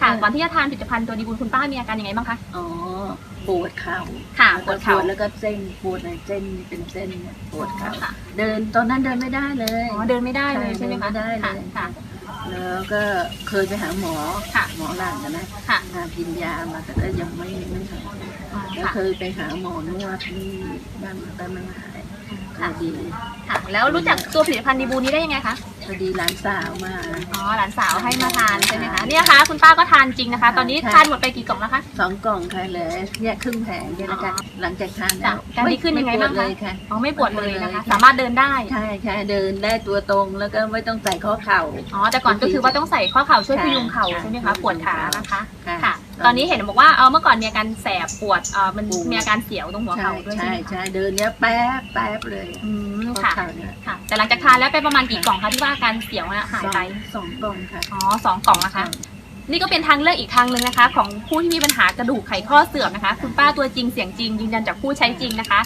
ค่ะเออก่อนที่จะทานผลิตภัณฑ์ตัวดีบุญคุณป้ามีอาการยังไงบ้างคะ อ๋อปวดเข่าค่ะปวดเข่าแล้วก็เส้นปวดในเส้นเป็นเส้นเนี่ยปวดเข่าค่ะเดินตอนนั้นเดินไม่ได้เลยอ๋อเดินไม่ได้เลยใช่ไหมคะเดินไม่ได้เลยค่ะค่ะ แล้วก็เคยไปหาหมอค่ะหมอหลังกันนะค่ะมากินยามาแต่ก็ยังไม่ไม่หายอ๋อแล้วค่ะเคยไปหาหมอนวดที่บ้านแต่ไม่หายก็ค่ะดีค่ะ แล้วรู้จักตัวผลิตภัณฑ์ดีบุญนี้ได้ยังไงคะ พอดีหลานสาวมาอ๋อหลานสาวให้มาทานใช่ไหมคะเนี่ยค่ะคุณป้าก็ทานจริงนะคะ ตอนนี้ใช่ทานหมดไปกี่กล่องแล้วคะ สองกล่องค่ะเหลยแยกครึ่งแผงแค่นั้นค่ะอ๋อหลังจากทานจ้ะแล้วการดีขึ้นยังไงบ้างคะม่ปวดเลยค่ะอ๋อไม่ปวดเลยนะคะไม่ปวดเลยสามารถเดินได้ ใช่ใช่เดินได้ตัวตรงแล้วก็ไม่ต้องใส่ข้อเข่า อ๋อแต่ก่อนก็คือว่าต้องใส่ข้อเข่าช่วยค่ะพยุงเข่าค่ะใช่ไหมคะปวดขานะคะค่ะค่ะ ตอนนี้เห็นบอกว่าเออเมื่อก่อนมีอาการแสบปวดเออมันปวด มีอาการเสียวตรงหัวใช่เข่าด้วยใช่ใช่ไหมคะใช่เดินเนี้ยแป๊บแป๊บเลยอืมข้อค่ะเข่าเนี่ยค่ะ แต่หลังจากทานแล้วไปประมาณกี่กล่องคะที่ว่าอาการเสียวน่ะหายไปสองกล่องค่ะอ๋อสองกล่องนะคะ นี่ก็เป็นทางเลือกอีกทางหนึ่งนะคะ ของผู้ที่มีปัญหากระดูกไขข้อเสื่อมนะคะ คุณป้าตัวจริงเสียงจริงยืนยันจากผู้ใช้จริงนะคะ